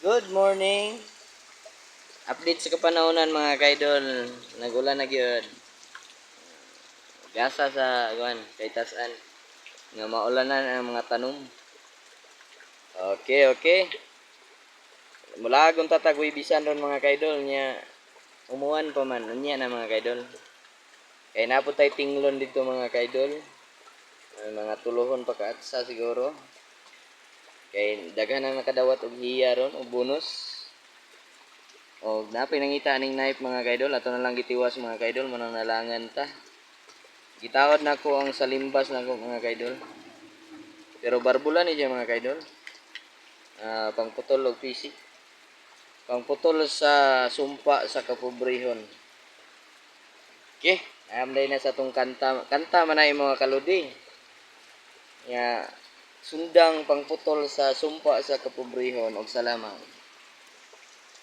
Good morning. Update sa kapanahonan mga kaidol. Nagulan na gyud. Gasa sa kuan kay tasan nga maulanan ang mga tanom. Okay, okay. Mula akong tatagwi bisan ron mga kaidol niya umuwan pa man unya na mga kaidol. Kay napod tay tinglon dito mga kaidol. Mga tulohon pa kaatsa siguro. Kay daghan ang nakadawat og hiya ron og bonus. O napay nangita ning knife mga kaidol ato na lang gitiwas mga kaidol manang nalangan ta. Gitawad na ko ang salimbas na ko mga kaidol. Pero barbula ni siya mga kaidol. Ah, pangputol og PC. Pangputol sa sumpa sa kapobrehon. Okay, amday na sa tong kanta. Kanta man ay mga kaludi. Ya, sundang pangputol sa sumpa sa kapobrehon og salamat.